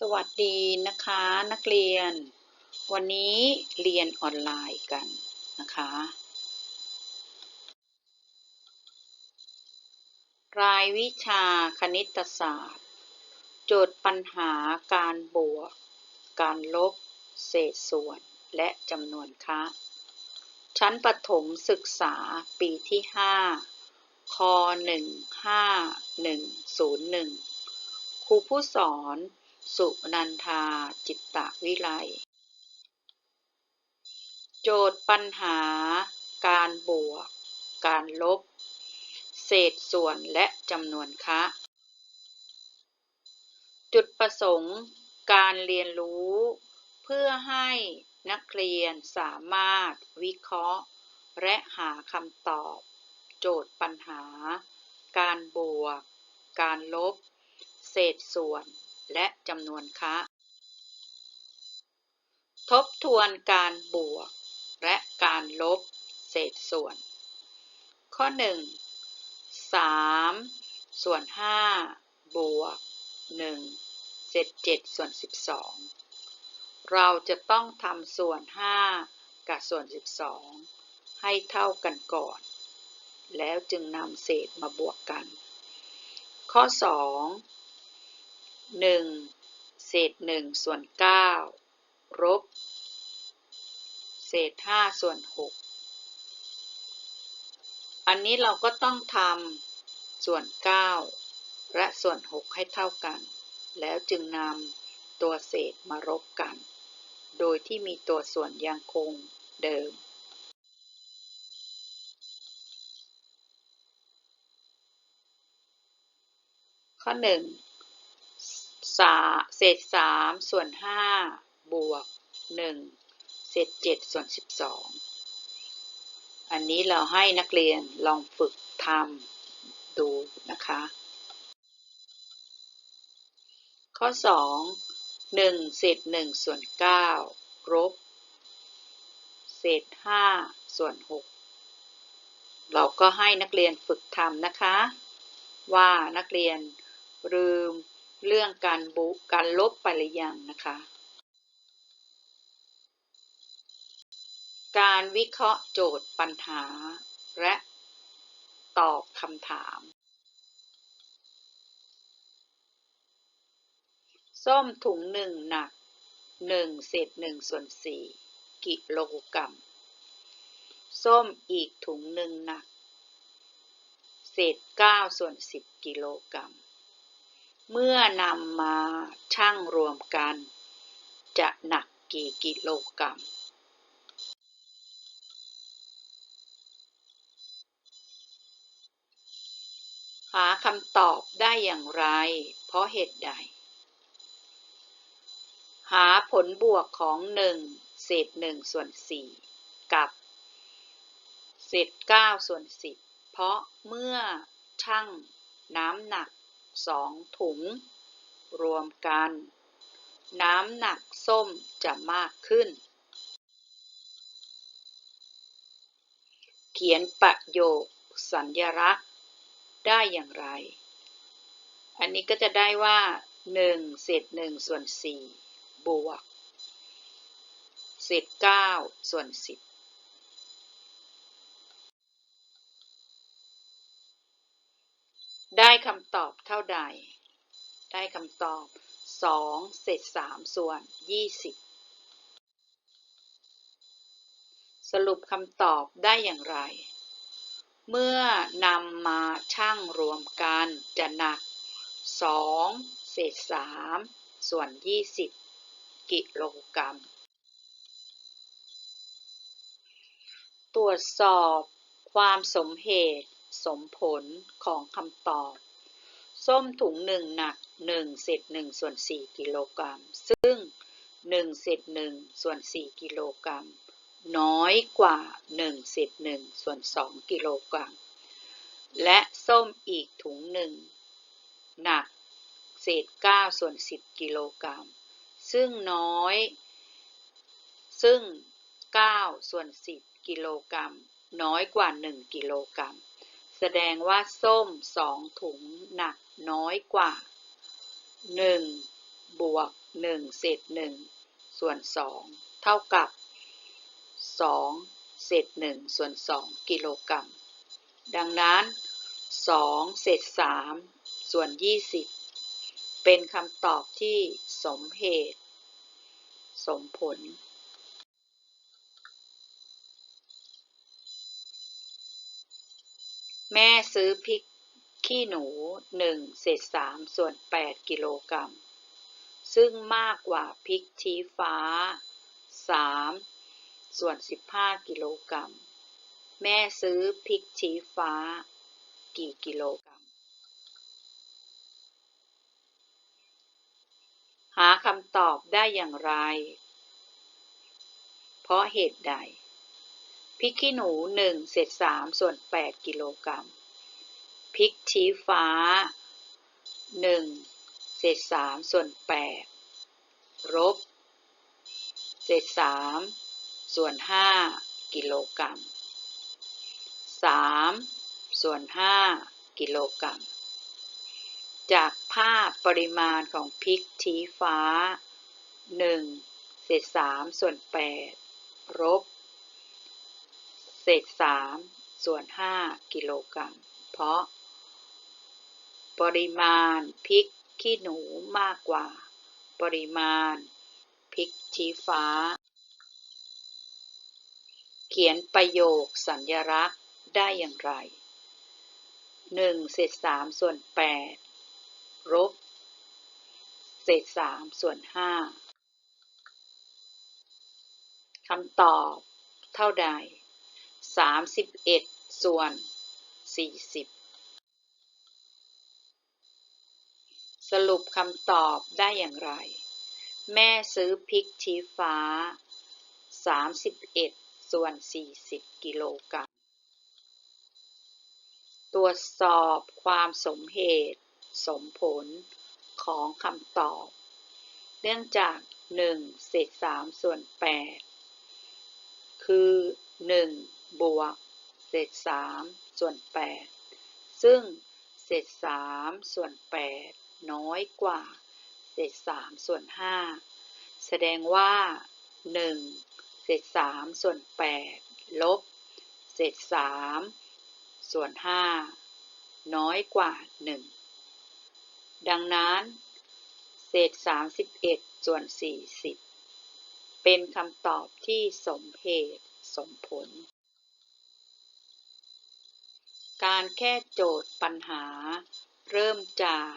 สวัสดีนะคะนักเรียน วันนี้เรียนออนไลน์กันนะคะ รายวิชาคณิตศาสตร์ โจทย์ปัญหาการบวก การลบ เศษส่วนและจำนวนคะชั้นประถมศึกษาปีที่ 5ค15101ครูผู้สอน สุนันทาจิตตวิไล โจทย์ปัญหา การบวก การลบ เศษส่วนและจำนวนคะจุดประสงค์การเรียนรู้ เพื่อให้นักเรียนสามารถวิเคราะห์ และหาคำตอบ โจทย์ปัญหา การบวก การลบ เศษส่วน และจำนวนคะทบทวนการบวก และการลบเศษส่วน ข้อ 1 3 ส่วน 5 บวก 1 เศษ 7 ส่วน 12 เราจะต้องทำส่วน 5 กับส่วน 12 ให้เท่ากันก่อน แล้วจึงนำเศษมาบวกกัน ข้อ 2 1เศษ1ส่วน9ลบเศษ5ส่วน6อันนี้เราก็ต้องทำส่วน9และส่วน6ให้เท่ากัน แล้วจึงนำตัวเศษมาลบกัน โดยที่มีตัวส่วนยังคงเดิมข้อ1 สาเศษ3ส่วน5บวก1เศษ7ส่วน12อันนี้เราให้นักเรียนลองฝึกทำดูนะคะ ข้อ2 1เศษ1ส่วน9ลบเศษ5ส่วน6เราก็ให้นักเรียนฝึกทำนะคะ ว่านักเรียนลืม เรื่องการบุการลบไปหรือยังนะคะ การวิเคราะห์โจทย์ปัญหา และตอบคำถาม ส้มถุงหนึ่งหนัก1เศษ1ส่วน4กิโลกรัม ส้มอีกถุงหนึ่งหนัก เศษ9ส่วน10กิโลกรัม เมื่อนำมาชั่งรวมกัน จะหนักกี่กิโลกรัมหาคำตอบได้อย่างไร เพราะเหตุใด หาผลบวกของ 1 เศษ 1 ส่วน 4 กับ เศษ 9 ส่วน 10 เพราะเมื่อชั่งน้ำหนัก 2ถุง รวมกัน น้ำหนักส้มจะมากขึ้น เขียนประโยคสัญลักษณ์ได้อย่างไร อันนี้ก็จะได้ว่า 1 เศษ1ส่วน4บวกเศษ9ส่วน10 ได้คำตอบเท่าใด ได้คำตอบ 2 เศษ 3 ส่วน 20 สรุปคำตอบได้อย่างไร เมื่อนำมาชั่งรวมกันจะหนัก 2 เศษ 3 ส่วน 20 กิโลกรัม ตรวจสอบความสมเหตุ สมผลของคำตอบ ส้มถุงหนึ่งหนัก1เศษ1ส่วน4กิโลกรัม ซึ่ง1เศษ1ส่วน4กิโลกรัม น้อยกว่า1เศษ1ส่วน2กิโลกรัม และส้มอีกถุงหนึ่งหนักเศษ9ส่วน10กิโลกรัม ซึ่งน้อย ซึ่ง9ส่วน10กิโลกรัม น้อยกว่า 1 กิโลกรัม แสดงว่าส้ม2ถุงหนักน้อยกว่า 1 บวก 1 เศษ 1 ส่วน 2 เท่ากับ 2 เศษ 1 ส่วน 2 กิโลกรัม ดังนั้น 2 เศษ 3 ส่วน 20 เป็นคำตอบที่สมเหตุ สมผล แม่ซื้อพริกขี้หนู1เศษ3ส่วน8กิโลกรัม ซึ่งมากกว่าพริกชี้ฟ้า3ส่วน15กิโลกรัม แม่ซื้อพริกชี้ฟ้า กี่กิโลกรัม หาคำตอบได้อย่างไร เพราะเหตุใด พริกขี้หนู1เศษ3ส่วน8กิโลกรัม พริกชี้ฟ้า1เศษ3ส่วน8ลบเศษ3ส่วน5กิโลกรัม3ส่วน5กิโลกรัม จากภาพปริมาณของพริกชี้ฟ้า1เศษ3ส่วน8ลบ เศษ3ส่วน5กิโลกรัม เพราะ ปริมาณพริกขี้หนูมากกว่า ปริมาณพริกชี้ฟ้า เขียนประโยคสัญลักษณ์ได้อย่างไร1เศษ3ส่วน8ลบเศษ3ส่วน5คำตอบเท่าใด 31ส่วน40สรุปคำตอบได้อย่างไร แม่ซื้อพริกชี้ฟ้า 31 ส่วน 40 กิโลกรัม ตรวจสอบความสมเหตุ สมผลของคำตอบ เนื่องจาก 1 เศษ 3 ส่วน 8 คือ 1 บวก เศษ3ส่วน8ซึ่งเศษ3ส่วน8น้อยกว่า เศษ3ส่วน5แสดงว่า1เศษ3ส่วน8ลบ เศษ3ส่วน5น้อยกว่า1ดังนั้น เศษ31ส่วน40เป็นคำตอบที่สมเหตุสมผล การแก้โจทย์ปัญหา เริ่มจาก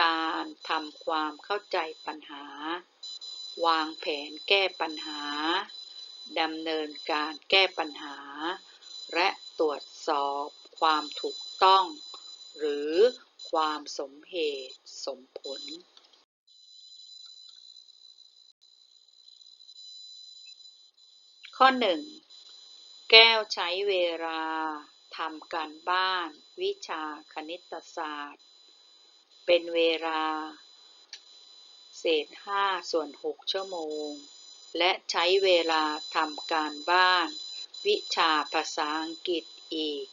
การทำความเข้าใจปัญหา วางแผนแก้ปัญหาดำเนินการแก้ปัญหา และตรวจสอบความถูกต้อง หรือความสมเหตุสมผล ข้อ 1 แก้วใช้เวลา ทำการบ้าน วิชาคณิตศาสตร์ เป็นเวลา เศษ5ส่วน6ชั่วโมง และใช้เวลาทำการบ้าน วิชาภาษาอังกฤษอีก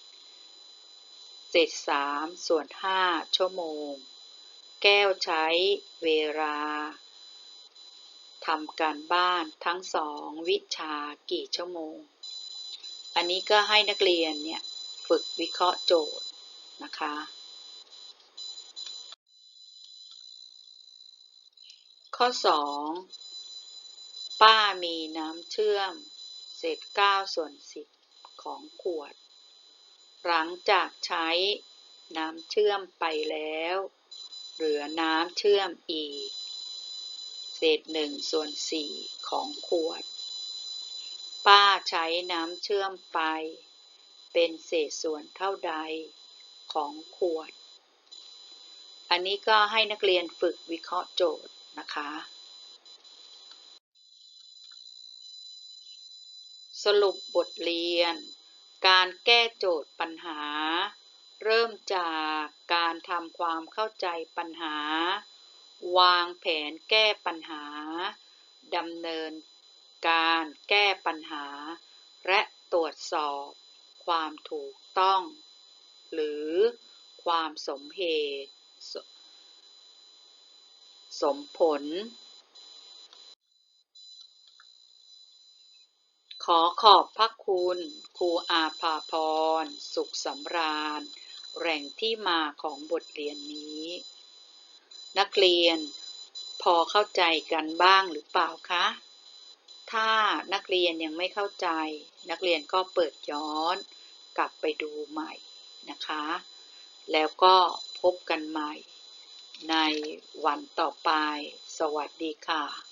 เศษ3ส่วน5ชั่วโมง แก้วใช้เวลาทำการบ้านทั้งสองวิชากี่ชั่วโมง อันนี้ก็ให้นักเรียนเนี่ย ฝึกวิเคราะห์โจทย์นะคะ ข้อ 2 ป้ามีน้ำเชื่อม เศษ9ส่วน 10 ของขวด หลังจากใช้น้ำเชื่อมไปแล้ว เหลือน้ำเชื่อมอีก เศษ1ส่วน 4 ของขวด ป้าใช้น้ำเชื่อมไป เป็นเศษส่วนเท่าใดของขวด อันนี้ก็ให้นักเรียนฝึกวิเคราะห์โจทย์นะคะ สรุปบทเรียน การแก้โจทย์ปัญหา เริ่มจากการทำความเข้าใจปัญหา วางแผนแก้ปัญหาดำเนินการแก้ปัญหา และตรวจสอบ ความถูกต้อง หรือความสมเหตุสสมผล ขอขอบพระคุณครูอาภาพร สุขสำราญ แหล่งที่มาของบทเรียนนี้ นักเรียนพอเข้าใจกันบ้างหรือเปล่าคะ ถ้านักเรียนยังไม่เข้าใจ นักเรียนก็เปิดย้อน กลับไปดูใหม่นะคะ แล้วก็พบกันใหม่ในวันต่อไป สวัสดีค่ะ